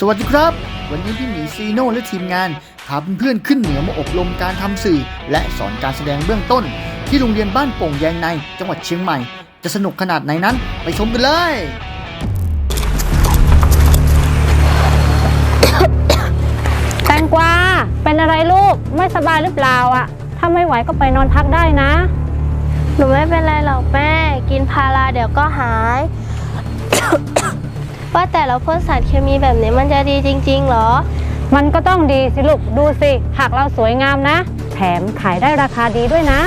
สวัสดีครับ วันนี้พี่หมีซีโน่และทีมงานพาเพื่อนๆขึ้นเหนือมาอบรมการทำสื่อ และสอนการแสดงเบื้องต้น ที่โรงเรียนบ้านโป่งแยงในจังหวัดเชียงใหม่ จะสนุกขนาดไหนนั้น ไปชมกันเลยแตงกวาเป็นอะไรลูกไม่สบายหรือเปล่าอะ ถ้าไม่ไหวก็ไปนอนพักได้นะ หนูไม่เป็นไรหรอกแม่ กินพาราเดี๋ยวก็หาย ว่าแต่เราพ่นสารเคมีแบบนี้มันจะดีจริงๆเหรอ มันก็ต้องดีสิลูก ดูสิผักเราสวยงามนะ แถมขายได้ราคาดีด้วยนะ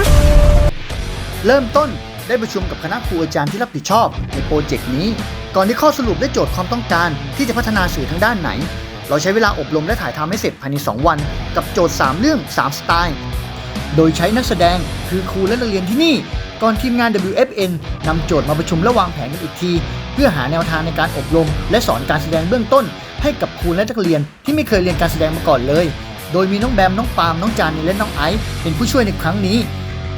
เริ่มต้นได้ประชุมกับคณะครูอาจารย์ที่รับผิดชอบในโปรเจกต์นี้ ก่อนที่ข้อสรุปได้โจทย์ความต้องการ ที่จะพัฒนาสื่อทางด้านไหน เราใช้เวลาอบรมและถ่ายทำให้เสร็จภายใน 2 วัน กับโจทย์ 3 เรื่อง 3 สไตล์ โดยใช้นักแสดงคือครูและนักเรียนที่นี่ ก่อนทีมงาน WFN นำโจทย์มาประชุมและวางแผนกันอีกที เพื่อหาแนวทางในการอบรม และสอนการแสดงเบื้องต้น ให้กับครูและนักเรียนที่ไม่เคยเรียนการแสดงมาก่อนเลย โดยมีน้องแบม น้องปาล์ม น้องจานและน้องไอซ์เป็นผู้ช่วยในครั้งนี้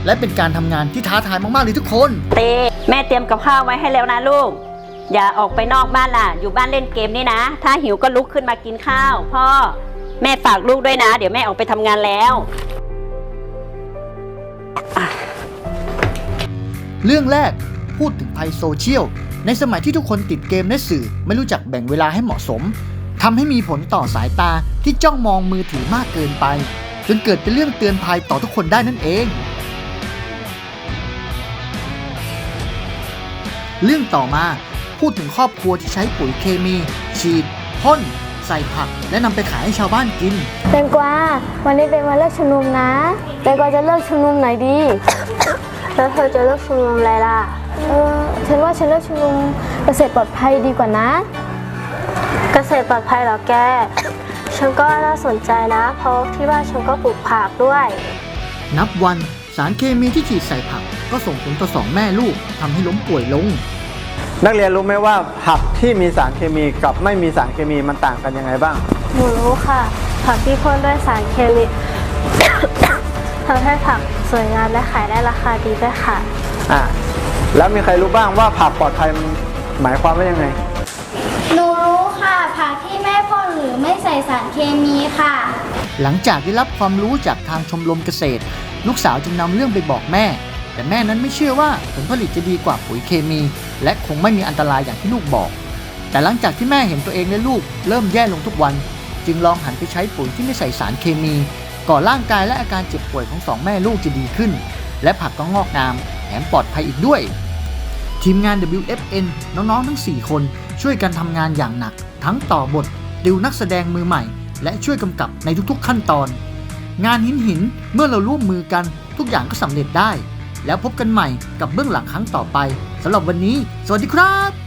และเป็นการทำงานที่ท้าทายมากๆเลยทุกคน เต้แม่เตรียมกับข้าวไว้ให้แล้วนะลูก อย่าออกไปนอกบ้านล่ะ อยู่บ้านเล่นเกมนี่นะ ถ้าหิวก็ลุกขึ้นมากินข้าว พ่อ แม่ฝากลูกด้วยนะ เดี๋ยวแม่ออกไปทำงานแล้ว เรื่องแรกพูดถึงภัยโซเชียล ในสมัยที่ทุกคนติดเกมและสื่อ ไม่รู้จักแบ่งเวลาให้เหมาะสมทำให้มีผลต่อสายตาที่จ้องมองมือถือมากเกินไป จนเกิดเป็นเรื่องเตือนภัยต่อทุกคนได้นั่นเอง เรื่องต่อมาพูดถึงครอบครัวที่ใช้ปุ๋ยเคมี ฉีดพ่นใส่ผัก และนำไปขายให้ชาวบ้านกินแตงกวาวันนี้เป็นวันเลิกชุมนุมนะแตงกวาจะเลิกชุมนุมไหนดี แล้วเธอจะเลิกชุมนุมอะไรล่ะ เออฉันว่าฉันเลิกชุมนุมเกษตรปลอดภัยดีกว่านะ เกษตรปลอดภัยเหรอแก ฉันก็น่าสนใจนะ เพราะที่บ้านฉันก็ปลูกผักด้วย นับวันสารเคมีที่ฉีดใส่ผัก ก็ส่งผลต่อสองแม่ลูกทำให้ล้มป่วยลง นักเรียนรู้ไหมว่าผักที่มีสารเคมีกับไม่มีสารเคมีมันต่างกันยังไงบ้าง หนูรู้ค่ะ ผักที่พ่นด้วยสารเคมี ทำให้ผักสวยงามและขายได้ราคาดีด้วยค่ะ อ่าแล้วมีใครรู้บ้างว่าผักปลอดภัยมันหมายความว่ายังไง หนูรู้ค่ะ ผักที่ไม่พ่นหรือไม่ใส่สารเคมีค่ะ หลังจากได้รับความรู้จากทางชมรมเกษตร ลูกสาวจึงนำเรื่องไปบอกแม่ แต่แม่นั้นไม่เชื่อว่าผลผลิตจะดีกว่าปุ๋ยเคมี และคงไม่มีอันตรายอย่างที่ลูกบอก แต่หลังจากที่แม่เห็นตัวเองและลูก เริ่มแย่ลงทุกวัน จึงลองหันไปใช้ปุ๋ยที่ไม่ใส่สารเคมี ก่อร่างกายและอาการเจ็บป่วยของสองแม่ลูกจะดีขึ้น และผักก็งอกงามแถมปลอดภัยอีกด้วย ทีมงาน WFN น้องๆ ทั้ง 4 คนช่วยกันทำงานอย่างหนัก ทั้งต่อบท ดิวนักแสดงมือใหม่ และช่วยกำกับในทุกๆขั้นตอน งานหินหินเมื่อเราร่วมมือกันทุกอย่างก็สำเร็จได้ แล้วพบกันใหม่กับเบื้องหลังครั้งต่อไปสำหรับวันนี้ สวัสดีครับ